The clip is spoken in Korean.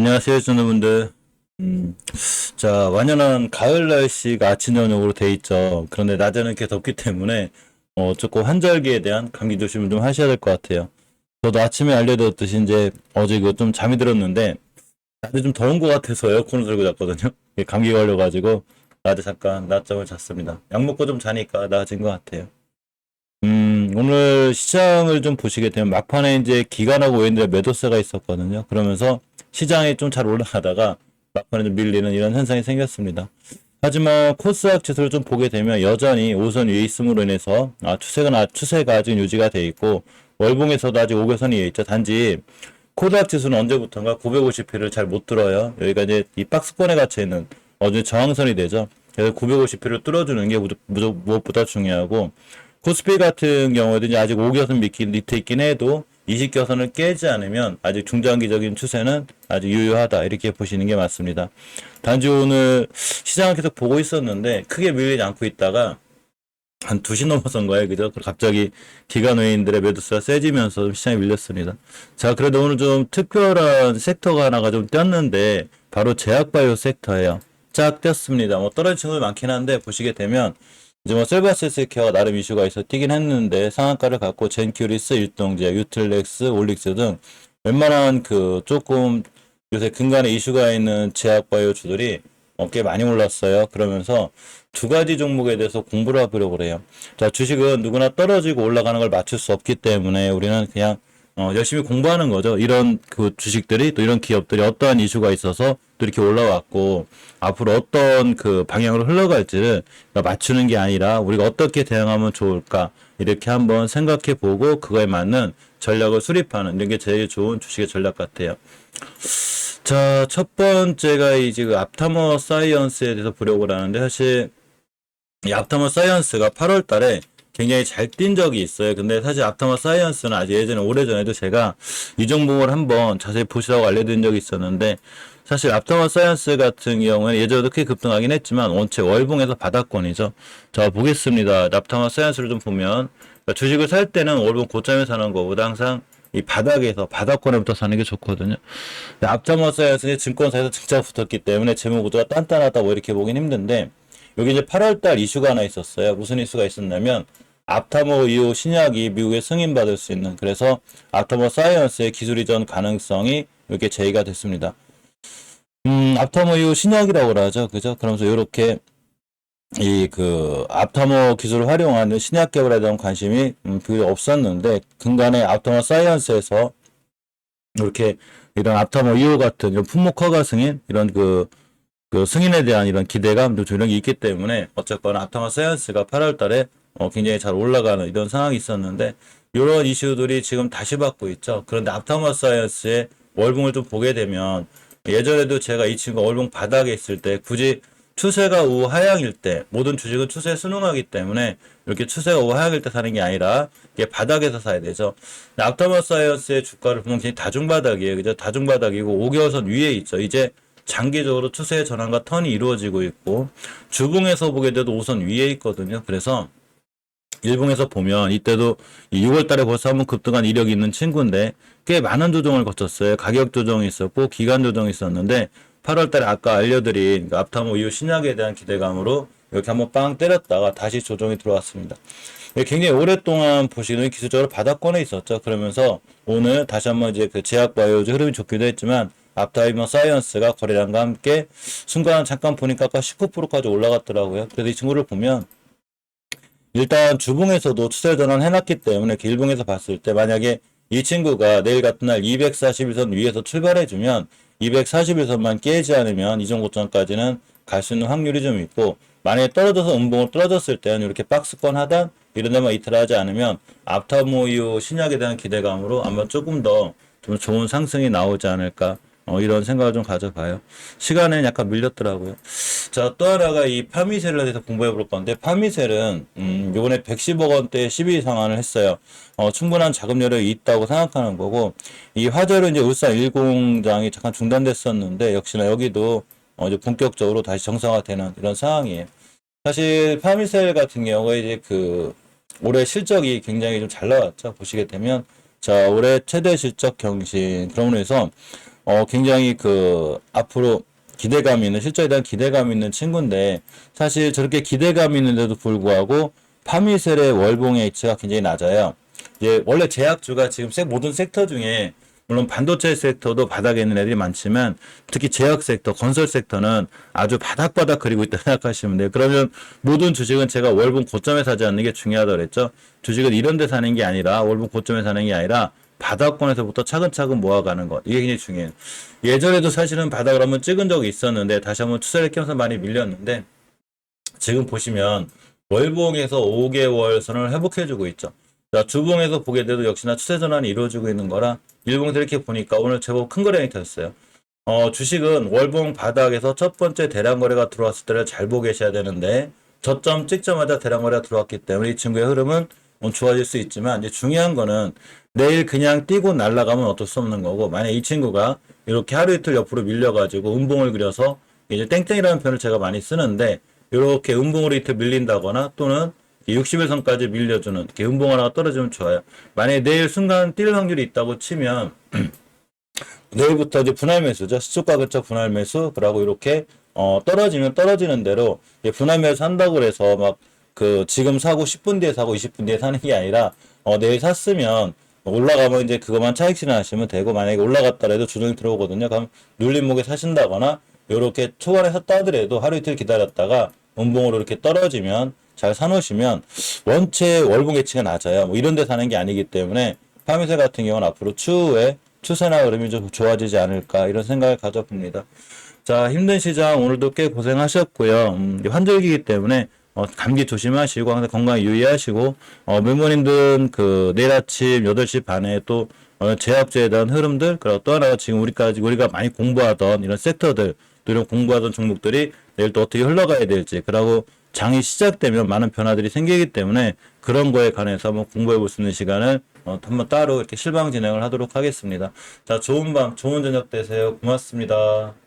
안녕하세요, 주노분들. 음, 자, 완연한 가을 날씨가 아침 저녁으로 돼 있죠. 그런데 낮에는 이렇게 덥기 때문에 어, 조금 환절기에 대한 감기 조심을 좀 하셔야 될 것 같아요. 저도 아침에 알려드렸듯이 이제 어제 이거 좀 잠이 들었는데 낮에 좀 더운 것 같아서 에어컨을 틀고 잤거든요. 감기 걸려가지고 낮에 잠깐 낮잠을 잤습니다. 약 먹고 좀 자니까 나아진 것 같아요. 음, 오늘 시장을 좀 보시게 되면 막판에 이제 기관하고 외인들의 매도세가 있었거든요. 그러면서 시장이 좀잘 올라가다가 막판에 좀 밀리는 이런 현상이 생겼습니다. 하지만 코스닥 지수를 좀 보게 되면 여전히 5선 위에 있음으로 인해서 아, 추세가, 나- 추세가 아직 유지가 돼 있고 월봉에서도 아직 5개선 위에 있죠. 단지 코스닥 지수는 언제부턴가 950피를 잘 못 들어요. 여기가 이제 이 박스권에 갇혀 있는 어제 저항선이 되죠. 그래서 950피를 뚫어주는 게 무조- 무조- 무엇보다 중요하고 코스피 같은 경우에도 이제 아직 5개선 밑- 밑에 있긴 해도 20개선을 깨지 않으면 아직 중장기적인 추세는 아직 유효하다 이렇게 보시는 게 맞습니다. 단지 오늘 시장을 계속 보고 있었는데 크게 밀리지 않고 있다가 한 2시 넘어선 거예요. 그죠? 갑자기 기관 외인들의 매도수가 세지면서 좀 시장이 밀렸습니다. 자, 그래도 오늘 좀 특별한 섹터가 하나가 좀 떴는데 바로 제약바이오 섹터예요. 쫙 떴습니다. 뭐 떨어진 친구들 많긴 한데 보시게 되면 이제 뭐 셀바세스 케어가 나름 이슈가 있어 뛰긴 했는데 상한가를 갖고 젠큐리스, 일동제, 유틀렉스, 올릭스 등 웬만한 그 조금 요새 근간에 이슈가 있는 제약바이오 주들이 어, 꽤 많이 올랐어요. 그러면서 두 가지 종목에 대해서 공부를 해보려고 그래요. 자, 주식은 누구나 떨어지고 올라가는 걸 맞출 수 없기 때문에 우리는 그냥 어, 열심히 공부하는 거죠. 이런 그 주식들이 또 이런 기업들이 어떠한 이슈가 있어서 또 이렇게 올라왔고 앞으로 어떤 그 방향으로 흘러갈지를 맞추는 게 아니라 우리가 어떻게 대응하면 좋을까 이렇게 한번 생각해 보고 그거에 맞는 전략을 수립하는 이런 게 제일 좋은 주식의 전략 같아요. 자, 첫 번째가 이제 그 앞타머 사이언스에 대해서 보려고 하는데 사실 이 앞타머 사이언스가 8월 달에 굉장히 잘 뛴 적이 있어요. 근데 사실 앞타머 사이언스는 아직 예전에 오래전에도 제가 이 종목을 한번 자세히 보시라고 알려드린 적이 있었는데 사실 앞타머 사이언스 같은 경우는 예전에도 크게 급등하긴 했지만 원체 월봉에서 바닥권이죠. 자, 보겠습니다. 앞타머 사이언스를 좀 보면 그러니까 주식을 살 때는 월봉 고점에 사는 것보다 항상 이 바닥에서 바닥권에부터 사는 게 좋거든요. 근데 앞타머 사이언스는 증권사에서 진짜 붙었기 때문에 재무 구조가 단단하다 뭐 이렇게 보긴 힘든데 여기 이제 8월달 이슈가 하나 있었어요. 무슨 이슈가 있었냐면 앞타모 이후 신약이 미국에 승인받을 수 있는 그래서 앞타모 사이언스의 기술 이전 가능성이 이렇게 제의가 됐습니다. 음, 앞타모 이후 신약이라고 하죠. 그죠? 그러면서 이렇게 이 그 앞타모 기술을 활용하는 신약 개발에 대한 관심이 음, 별로 없었는데 근간에 앞타모 사이언스에서 이렇게 이런 앞타모 이후 같은 이런 품목 허가 승인 이런 그 그 승인에 대한 이런 기대감도 게 있기 때문에 어쨌거나 아타마 사이언스가 8월 달에 어, 굉장히 잘 올라가는 이런 상황이 있었는데 이런 이슈들이 지금 다시 받고 있죠. 그런데 아타마 사이언스의 월봉을 좀 보게 되면 예전에도 제가 이 친구 월봉 바닥에 있을 때 굳이 추세가 우하향일 때 모든 주식은 추세에 순응하기 때문에 이렇게 추세가 우하향일 때 사는 게 아니라 이게 바닥에서 사야 되죠. 아타마 사이언스의 주가를 보면 굉장히 다중바닥이에요. 그죠? 다중바닥이고 5개월선 위에 있죠. 이제 장기적으로 추세의 전환과 턴이 이루어지고 있고 주봉에서 보게 돼도 5선 위에 있거든요. 그래서 일봉에서 보면 이때도 6월 달에 벌써 한번 급등한 이력이 있는 친구인데 꽤 많은 조정을 거쳤어요. 가격 조정이 있었고 기간 조정이 있었는데 8월 달에 아까 알려드린 그 앞타모 이후 신약에 대한 기대감으로 이렇게 한번 빵 때렸다가 다시 조정이 들어왔습니다. 네, 굉장히 오랫동안 보시는 기술적으로 바닥권에 있었죠. 그러면서 오늘 다시 한번 이제 그 제약 바이오즈 흐름이 좋기도 했지만 앞타이머 사이언스가 거래량과 함께 순간 잠깐 보니까 아까 19%까지 올라갔더라고요. 그래서 이 친구를 보면 일단 주봉에서도 추세 전환 해놨기 때문에 일봉에서 봤을 때 만약에 이 친구가 내일 같은 날 241선 위에서 출발해주면 241선만 깨지 않으면 이전 고점까지는 갈 수 있는 확률이 좀 있고 만약에 떨어져서 음봉을 떨어졌을 때는 이렇게 박스권 하단 이런 데만 이탈 하지 않으면 앞타모이오 신약에 대한 기대감으로 아마 조금 더 좀 좋은 상승이 나오지 않을까 어, 이런 생각을 좀 가져봐요. 시간에 약간 밀렸더라고요. 자, 또 하나가 이 파미셀에 대해서 공부해 볼 건데, 파미셀은, 음, 요번에 110억 원대 12 상환을 했어요. 어, 충분한 자금 여력이 있다고 생각하는 거고, 이 화재로 이제 울산 1공장이 잠깐 중단됐었는데, 역시나 여기도, 어, 이제 본격적으로 다시 정상화되는 이런 상황이에요. 사실, 파미셀 같은 경우에 이제 그, 올해 실적이 굉장히 좀 잘 나왔죠. 보시게 되면, 자, 올해 최대 실적 경신. 그러므로 해서, 어, 굉장히 그, 앞으로 기대감 있는, 실적에 대한 기대감 있는 친구인데, 사실 저렇게 기대감 있는데도 불구하고, 파미셀의 월봉 H가 굉장히 낮아요. 이제 원래 제약주가 지금 세- 모든 섹터 중에 물론 반도체 섹터도 바닥에 있는 애들이 많지만 특히 제약 섹터, 건설 섹터는 아주 바닥바닥 그리고 있다 생각하시면 돼요. 그러면 모든 주식은 제가 월봉 고점에 사지 않는 게 중요하다 그랬죠. 주식은 이런 데 사는 게 아니라 월봉 고점에 사는 게 아니라 바닥권에서부터 차근차근 모아가는 것. 이게 굉장히 중요해요. 예전에도 사실은 바닥을 한번 찍은 적이 있었는데 다시 한번 투자를 끼면서 많이 밀렸는데 지금 보시면 월봉에서 5개월 선을 회복해주고 있죠. 자, 주봉에서 보게 돼도 역시나 추세 전환이 이루어지고 있는 거라 일봉에서 이렇게 보니까 오늘 제법 큰 거래량이 켰어요. 어, 주식은 월봉 바닥에서 첫 번째 대량 거래가 들어왔을 때를 잘 보고 계셔야 되는데 저점 찍자마자 대량 거래가 들어왔기 때문에 이 친구의 흐름은 뭐 좋아질 수 있지만 이제 중요한 거는 내일 그냥 뛰고 날아가면 어쩔 수 없는 거고 만약 이 친구가 이렇게 하루 이틀 옆으로 밀려가지고 음봉을 그려서 이제 땡땡이라는 표현을 제가 많이 쓰는데 이렇게 음봉으로 이틀 밀린다거나 또는 60일선까지 밀려주는 이렇게 음봉 하나가 떨어지면 좋아요. 만약에 내일 순간 뛸 확률이 있다고 치면 내일부터 이제 분할 매수죠. 수축과 근처 분할 매수 그러고 이렇게 어 떨어지면 떨어지는 대로 분할 매수 한다고 그래서 막 그 지금 사고 10분 뒤에 사고 20분 뒤에 사는 게 아니라 어 내일 샀으면 올라가면 이제 그것만 차익 실현하시면 되고 만약에 올라갔더라도 조정이 들어오거든요. 그럼 눌린 목에 사신다거나 요렇게 초반에 샀다 하더라도 하루 이틀 기다렸다가 음봉으로 이렇게 떨어지면 잘 사놓으시면 원체 월봉 개치가 낮아요. 뭐 이런 데 사는 게 아니기 때문에 파미세 같은 경우는 앞으로 추후에 추세나 흐름이 좀 좋아지지 않을까 이런 생각을 가져봅니다. 자, 힘든 시장 오늘도 꽤 고생하셨고요. 음, 환절기이기 때문에 어, 감기 조심하시고 항상 건강 유의하시고 어, 멤버님들은 그 내일 아침 8시 반에 또 어, 제약주에 대한 흐름들 그리고 또 하나가 지금 우리까지 우리가 많이 공부하던 이런 섹터들 또 이런 공부하던 종목들이 내일 또 어떻게 흘러가야 될지 그리고 장이 시작되면 많은 변화들이 생기기 때문에 그런 거에 관해서 한번 공부해 볼 수 있는 시간을 어, 한번 따로 이렇게 실방 진행을 하도록 하겠습니다. 자, 좋은 밤, 좋은 저녁 되세요. 고맙습니다.